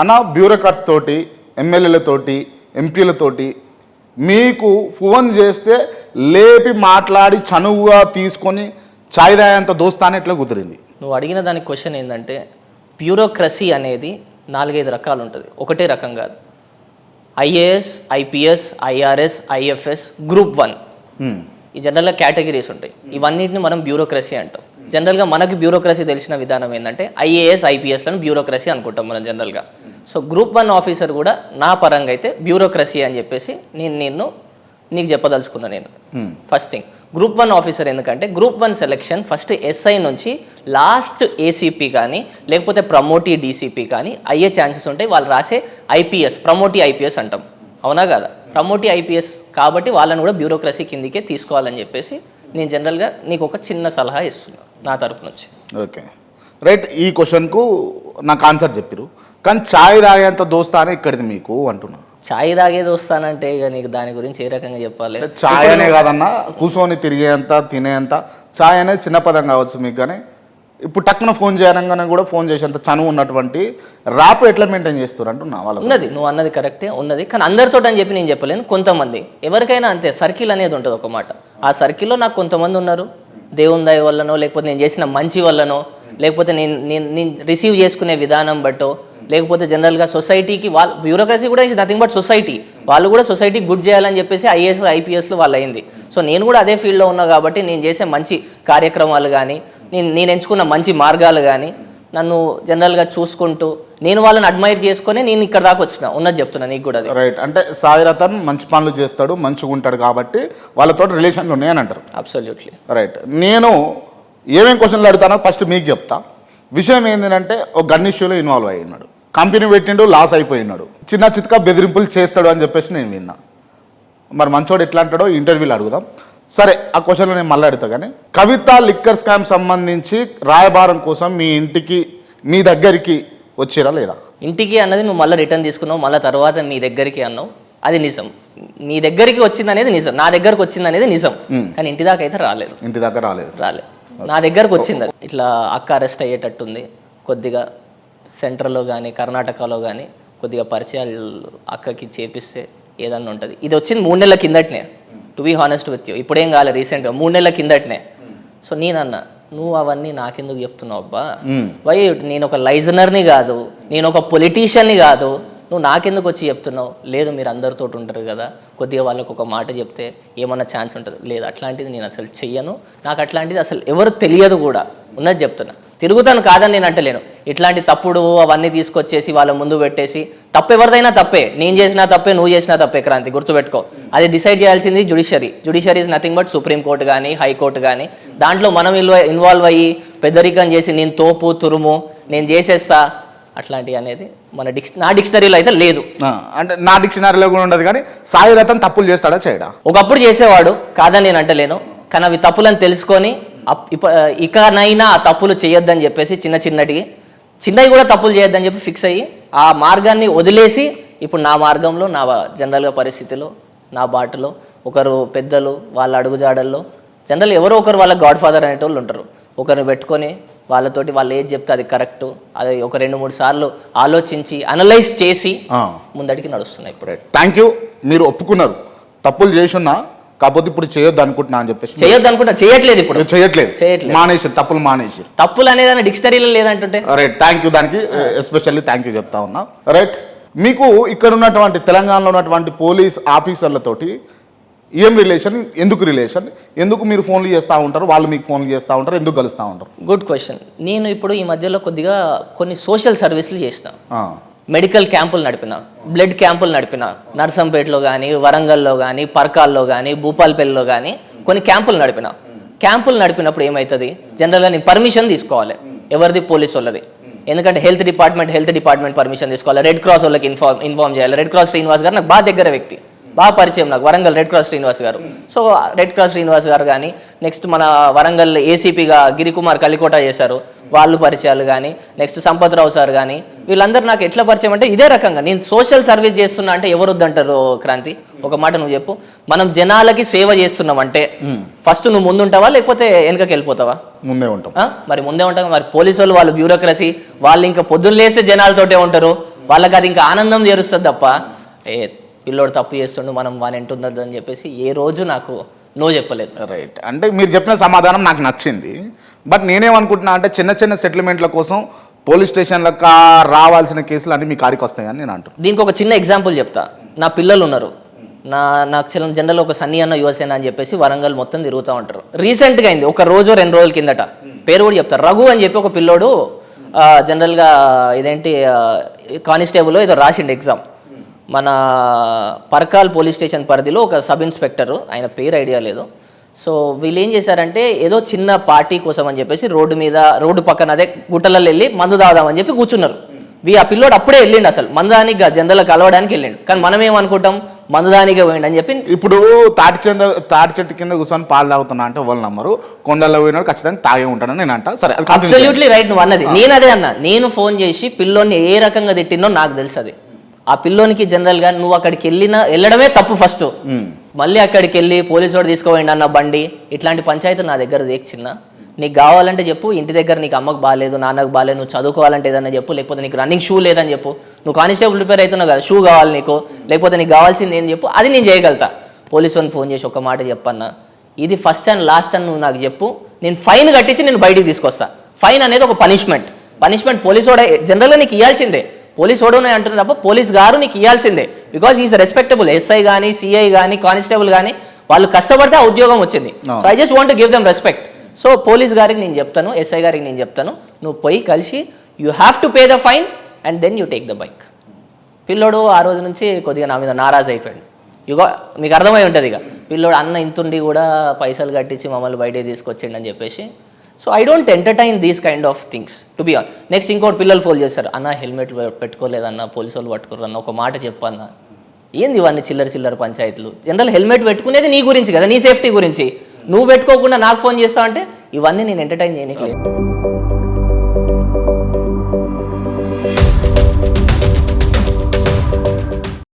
అన్న బ్యూరోక్రాట్స్ తోటి ఎమ్మెల్యేలతోటి ఎంపీలతోటి మీకు ఫోన్ చేస్తే లేపి మాట్లాడి చనువుగా తీసుకొని చాయ్ దాయంత దోస్తానే ఎట్లా కుదిరింది. నువ్వు అడిగిన దానికి క్వశ్చన్ ఏంటంటే బ్యూరోక్రసీ అనేది నాలుగైదు రకాలు ఉంటుంది ఒకటే రకం కాదు. IAS IPS IRS IFS group one. ఈ జనరల్గా కేటగిరీస్ ఉంటాయి. ఇవన్నిటిని మనం బ్యూరోక్రసీ అంటాం. జనరల్గా మనకి బ్యూరోక్రసీ తెలిసిన విధానం ఏంటంటే ఐఏఎస్ ఐపీఎస్లను బ్యూరోక్రసీ అనుకుంటాం మనం జనరల్గా. సో గ్రూప్ వన్ ఆఫీసర్ కూడా నా పరంగా అయితే బ్యూరోక్రసీ అని చెప్పేసి నేను నిన్ను నీకు చెప్పదలుచుకున్నా నేను. First thing group one officer ఎందుకంటే group one selection first SI నుంచి లాస్ట్ ఏసీపీ కానీ లేకపోతే ప్రమోటీ డీసీపీ కానీ అయ్యే ఛాన్సెస్ ఉంటాయి. వాళ్ళు రాసే ఐపీఎస్ ప్రమోటీ ఐపీఎస్ అంటాం. అవునా కాదా? ప్రమోటీ ఐపీఎస్ కాబట్టి వాళ్ళని కూడా బ్యూరోక్రసీ కిందికే తీసుకోవాలని చెప్పేసి నేను జనరల్గా నీకు ఒక చిన్న సలహా ఇస్తున్నాను నా తరపు నుంచి. ఓకే రైట్ ఈ క్వశ్చన్కు నాకు ఆన్సర్ చెప్పిరు. కానీ చాయ్ తాగేంత దోస్తానే ఇక్కడిది మీకు అంటున్నా. చాయ్ తాగేది వస్తానంటే ఇక నీకు దాని గురించి ఏ రకంగా చెప్పాలి? చాయ్ అనే కాదన్నా కూర్చొని తిరిగేంత తినేంత చాయ్ అనేది చిన్న పదం కావచ్చు మీకు కానీ ఇప్పుడు టక్కున ఫోన్ చేయనంగానే కూడా ఫోన్ చేసేంత చనువు ఉన్నటువంటి ర్యాప్ ఎట్లా మెయింటైన్ చేస్తారు అంటున్నా వాళ్ళ ఉన్నది నువ్వు అన్నది కరెక్టే ఉన్నది. కానీ అందరితో అని చెప్పి నేను చెప్పలేను కొంతమంది. ఎవరికైనా అంతే సర్కిల్ అనేది ఉంటుంది ఒక మాట. ఆ సర్కిల్లో నాకు కొంతమంది ఉన్నారు. దేవుని దయ వల్లనో లేకపోతే నేను చేసిన మంచి వల్లనో లేకపోతే నేను నేను నేను రిసీవ్ చేసుకునే విధానం బట్టో లేకపోతే జనరల్గా సొసైటీకి వాళ్ళు బ్యూరోక్రసీ కూడా ఇస్ నథింగ్ బట్ సొసైటీ వాళ్ళు కూడా సొసైటీ గుడ్ చేయాలని చెప్పేసి ఐఏఎస్ ఐపీఎస్లో వాళ్ళు అయింది సో నేను కూడా అదే ఫీల్డ్లో ఉన్నా కాబట్టి నేను చేసే మంచి కార్యక్రమాలు కానీ నేను నేను ఎంచుకున్న మంచి మార్గాలు కానీ నన్ను జనరల్గా చూసుకుంటూ నేను వాళ్ళని అడ్మైర్ చేసుకొని నేను ఇక్కడ దాకా వచ్చిన ఉన్నది చెప్తున్నా నీకు కూడా అది. రైట్ అంటే సాయి రతన్ మంచి పనులు చేస్తాడు మంచిగా ఉంటాడు కాబట్టి వాళ్ళతో రిలేషన్లు ఉన్నాయని అంటారు. అబ్సల్యూట్లీ రైట్ నేను ఏమేం క్వశ్చన్లు అడుగుతానో ఫస్ట్ మీకు చెప్తా. విషయం ఏంటంటే ఒక గన్ ఇష్యూలో ఇన్వాల్వ్ అయి ఉన్నాడు కంపెనీ పెట్టిండు లాస్ అయిపోయినాడు. చిన్న చిత్కా బెదిరింపులు చేస్తాడు అని చెప్పేసి నేను విన్నా. మరి మంచోడు ఎట్లా అంటాడో ఇంటర్వ్యూలో అడుగుదాం. సరే ఆ క్వశ్చన్లో నేను మళ్ళీ అడుగుతా కానీ కవిత లిక్కర్ స్కామ్ సంబంధించి రాయబారం కోసం మీ ఇంటికి మీ దగ్గరికి వచ్చిరా లేదా? ఇంటికి అన్నది నువ్వు మళ్ళీ రిటర్న్ తీసుకున్నావు మళ్ళీ తర్వాత మీ దగ్గరికి అన్నావు. అది నిజం. మీ దగ్గరికి వచ్చింది అనేది నిజం. నా దగ్గరకు వచ్చింది అనేది నిజం కానీ ఇంటి దాకా అయితే రాలేదు. ఇంటి దగ్గర రాలేదు. రాలేదు. నా దగ్గరకు వచ్చింది అది. ఇట్లా అక్క అరెస్ట్ అయ్యేటట్టుంది. కొద్దిగా సెంట్రల్లో కానీ కర్ణాటకలో కానీ కొద్దిగా పరిచయాలు అక్కకి చేపిస్తే ఏదన్నా ఉంటుంది. ఇది వచ్చింది మూడు నెలల కిందటనే. To be honest with you ఇప్పుడేం కాలేదు రీసెంట్గా మూడు నెలల కిందటనే. సో నేనన్నా నువ్వు అవన్నీ నాకెందుకు చెప్తున్నావు అబ్బా. వై నేను ఒక లైజనర్ని కాదు నేను ఒక పొలిటీషియన్ని కాదు నువ్వు నాకెందుకు వచ్చి చెప్తున్నావు? లేదు మీరు అందరితో ఉంటారు కదా. కొద్దిగా వాళ్ళకు ఒక మాట చెప్తే ఏమన్నా ఛాన్స్ ఉంటుంది? లేదు అట్లాంటిది నేను అసలు చెయ్యను. నాకు అట్లాంటిది అసలు ఎవరు తెలియదు కూడా. ఉన్నది చెప్తున్నా. తిరుగుతాను కాదని నేను అంటలేను. ఇట్లాంటి తప్పుడు అవన్నీ తీసుకొచ్చేసి వాళ్ళ ముందు పెట్టేసి తప్పు ఎవరిదైనా తప్పే. నేను చేసినా తప్పే నువ్వు చేసినా తప్పే క్రాంతి. గుర్తుపెట్టుకో. అది డిసైడ్ చేయాల్సింది judiciary judiciary is nothing but supreme court కానీ హైకోర్టు కానీ దాంట్లో మనం ఇన్వాల్వ్ అయ్యి పెద్దరికం చేసి నేను తోపు తురుము నేను చేసేస్తా అట్లాంటివి అనేది మన డిక్ష నా డిక్షనరీలో అయితే లేదు. అంటే నా డిక్షనరీలో కూడా ఉండదు కానీ సాయి రతన్ తప్పులు చేస్తాడా చేయడా? ఒకప్పుడు చేసేవాడు కాదని నేను అంటలేను. కానీ అవి తప్పులని తెలుసుకొని అప్- ఇప్ప- ఇకనైనా ఆ తప్పులు చేయొద్దని చెప్పేసి చిన్న చిన్నటి చిన్నవి కూడా తప్పులు చేయొద్దని చెప్పి ఫిక్స్ అయ్యి ఆ మార్గాన్ని వదిలేసి ఇప్పుడు నా మార్గంలో నా జనరల్గా పరిస్థితిలో నా బాటలో ఒకరు పెద్దలు వాళ్ళ అడుగుజాడల్లో జనరల్ ఎవరో ఒకరు వాళ్ళ గాడ్ ఫాదర్ అనేటోళ్ళు ఉంటారు. ఒకరిని పెట్టుకొని వాళ్ళతోటి వాళ్ళు ఏది చెప్తే అది కరెక్ట్. అది ఒక రెండు మూడు సార్లు ఆలోచించి అనలైజ్ చేసి. ముందడికి నడుస్తున్నాయి ఇప్పుడు. థ్యాంక్ యూ మీరు ఒప్పుకున్నారు. తప్పులు చేసున్నా కాకపోతే ఇప్పుడు చేయొద్దు అనుకుంటున్నా అని చెప్పేసి చేయొద్దు అనుకుంటా చేయట్లేదు ఇప్పుడు. చేయట్లేదు. చేయట్లేదు. మానేసి తప్పులు మానేసి తప్పులు అనేది డిక్షనరీలో లేదంటుంటే. రైట్ థ్యాంక్ యూ దానికి ఎస్పెషల్లీ థ్యాంక్ యూ చెప్తా ఉన్నా. రైట్ మీకు ఇక్కడ ఉన్నటువంటి తెలంగాణలో ఉన్నటువంటి పోలీస్ ఆఫీసర్లతోటి ఏం రిలేషన్ ఎందుకు రిలేషన్ ఎందుకు మీరు ఫోన్లు చేస్తూ ఉంటారు? వాళ్ళు మీకు ఫోన్లు చేస్తూ ఉంటారు? ఎందుకు కలుస్తూ ఉంటారు? గుడ్ క్వశ్చన్ నేను ఇప్పుడు ఈ మధ్యలో కొద్దిగా కొన్ని సోషల్ సర్వీసులు చేసిన ఆ, మెడికల్ క్యాంపులు నడిపిన. బ్లడ్ క్యాంపులు నడిపిన. నర్సంపేటలో కానీ వరంగల్లో కానీ పర్కాల్లో కానీ భూపాల్పల్లిలో కానీ కొన్ని క్యాంపులు నడిపిన. క్యాంపులు నడిపినప్పుడు ఏమవుతుంది జనరల్గా నేను పర్మిషన్ తీసుకోవాలి. ఎవరిది? పోలీస్ వాళ్ళది. ఎందుకంటే health department health department permission తీసుకోవాలి. రెడ్ క్రాస్ వాళ్ళకి ఇన్ఫార్మ్ ఇన్ఫార్మ్ చేయాలి. రెడ్ క్రాస్ శ్రీనివాస్ గారు నాకు బాగా దగ్గర వ్యక్తి. బాగా పరిచయం నాకు వరంగల్ రెడ్ క్రాస్ శ్రీనివాస్ గారు. సో రెడ్ క్రాస్ శ్రీనివాస్ గారు కానీ నెక్స్ట్ మన వరంగల్ ఏసీపీగా గిరికుమార్ కలికోట చేశారు. వాళ్ళు పరిచయాలు కానీ నెక్స్ట్ సంపత్రావు సార్ కానీ వీళ్ళందరూ నాకు ఎట్లా పరిచయం అంటే ఇదే రకంగా. నేను సోషల్ సర్వీస్ చేస్తున్నా అంటే ఎవరు వద్దంటారు క్రాంతి? ఒక మాట నువ్వు చెప్పు. మనం జనాలకి సేవ చేస్తున్నాం అంటే ఫస్ట్ నువ్వు ముందుంటావా లేకపోతే వెనకకి వెళ్ళిపోతావా? ముందే ఉంటాం? మరి ముందే ఉంటాం. మరి పోలీసు వాళ్ళు వాళ్ళు బ్యూరోక్రసీ వాళ్ళు ఇంకా పొద్దున్న లేస్తే జనాలతోటే ఉంటారు. వాళ్ళకి అది ఇంకా ఆనందం చేరుస్తుంది తప్ప ఏ పిల్లోడు తప్పు చేస్తుండు మనం వాని ఎంటుండదు అని చెప్పేసి ఏ రోజు నాకు నో చెప్పలేదు. రైట్ అంటే మీరు చెప్పిన సమాధానం నాకు నచ్చింది. బట్ నేనేమనుకుంటున్నా అంటే చిన్న చిన్న సెటిల్మెంట్ల కోసం పోలీస్ స్టేషన్లకు రావాల్సిన కేసులు అన్ని మీ కాడికి వస్తాయని నేను అంటున్నాను దీనికి ఒక చిన్న ఎగ్జాంపుల్ చెప్తా. నా పిల్లలు ఉన్నారు. నా నాకు చిన్న జనరల్ ఒక సన్నీ అన్న యువసేన అని చెప్పేసి వరంగల్ మొత్తం తిరుగుతూ ఉంటారు. రీసెంట్గా అయింది. ఒక రోజు రెండు రోజుల కిందట. పేరు కూడా చెప్తారు రఘు అని చెప్పి ఒక పిల్లోడు జనరల్గా ఇదేంటి కానిస్టేబుల్ ఏదో రాసిండు ఎగ్జామ్ మన పర్కాల్ పోలీస్ స్టేషన్ పరిధిలో ఒక సబ్ ఇన్స్పెక్టర్ ఆయన పేరు ఐడియా లేదు. సో వీళ్ళు ఏం చేశారంటే ఏదో చిన్న పార్టీ కోసం అని చెప్పేసి రోడ్డు మీద రోడ్డు పక్కన అదే గుట్టలలో వెళ్ళి మందు తాగుదామని చెప్పి కూర్చున్నారు. వీ ఆ పిల్లోడు అప్పుడే వెళ్ళిండు అసలు. మందుదానికి జనరల్ కలవడానికి వెళ్ళిండు. కానీ మనం ఏమనుకుంటాం? మందుదానికే పోయిండు అని చెప్పి ఇప్పుడు తాటి చెంద తాటి చెట్టు కింద కూర్చొని పాలు తాగుతున్నా అంటే వాళ్ళు నమ్మరు. కొండల్లో పోయినాడు ఖచ్చితంగా తాగే ఉంటానని నేను అంట. సరే. అబ్సల్యూట్లీ రైట్ నువ్వు అన్నది. నేను అదే అన్నా. నేను ఫోన్ చేసి పిల్లోని ఏ రకంగా తిట్టినో నాకు తెలుసు అది. ఆ పిల్లోనికి జనరల్గా నువ్వు అక్కడికి వెళ్ళిన వెళ్ళడమే తప్పు ఫస్ట్ మళ్ళీ అక్కడికి వెళ్ళి పోలీసు వాడు తీసుకోపోయిండు అన్న బండి ఇట్లాంటి పంచాయతీ నా దగ్గర దేక్ చిన్న. నీకు కావాలంటే చెప్పు ఇంటి దగ్గర నీకు అమ్మకు బాగాలేదు నాన్నకు బాగాలేదు నువ్వు చదువుకోవాలంటే ఏదన్నా చెప్పు లేకపోతే నీకు రన్నింగ్ షూ లేదని చెప్పు. నువ్వు కానిస్టేబుల్ ప్రిపేర్ అవుతున్నావు కదా షూ కావాలి నీకు లేకపోతే నీకు కావాల్సింది ఏం చెప్పు అది నేను చేయగలుగుతా. పోలీసు వాడిని ఫోన్ చేసి ఒక మాట చెప్పన్నా. ఇది ఫస్ట్ అండ్ లాస్ట్ అని నువ్వు నాకు చెప్పు నేను ఫైన్ కట్టించి నేను బయటికి తీసుకొస్తా. ఫైన్ అనేది ఒక పనిష్మెంట్ పనిష్మెంట్ పోలీసు వాడే జనరల్గా నీకు ఇవ్వాల్సిందే పోలీస్ వాడు అంటున్నారు తప్ప పోలీస్ గారు నీకు ఇవ్వాల్సిందే బికాస్ ఈజ్ రెస్పెక్టబుల్ ఎస్ఐ కానీ సిఐ కానీ కానిస్టేబుల్ కానీ వాళ్ళు కష్టపడితే ఆ ఉద్యోగం వచ్చింది. So I just want give them respect so police గారికి నేను చెప్తాను ఎస్ఐ గారికి నేను చెప్తాను నువ్వు పోయి కలిసి you have to pay the fine and then you take the bike పిల్లోడు ఆ రోజు నుంచి కొద్దిగా నా మీద నారాజ్ అయిపోయాడు. ఇగో మీకు అర్థమై ఉంటుంది ఇక. పిల్లోడు అన్న ఇంతుండి కూడా పైసలు కట్టించి మమ్మల్ని బయటికి తీసుకొచ్చిండు అని చెప్పేసి so I don't entertain these kind of things to be next ఇంకోటి పిల్లలు ఫోన్ చేస్తారు అన్న హెల్మెట్ పెట్టుకోలేదన్న పోలీసు వాళ్ళు పట్టుకోరు అన్న ఒక మాట చెప్పన్న. ఏంది ఇవన్నీ చిల్లర చిల్లర పంచాయతీలు? జనరల్ హెల్మెట్ పెట్టుకునేది నీ గురించి కదా నీ సేఫ్టీ గురించి. నువ్వు పెట్టుకోకుండా నాకు ఫోన్ చేస్తావు అంటే ఇవన్నీ నేను ఎంటర్టైన్ చేయనీకి లేదు.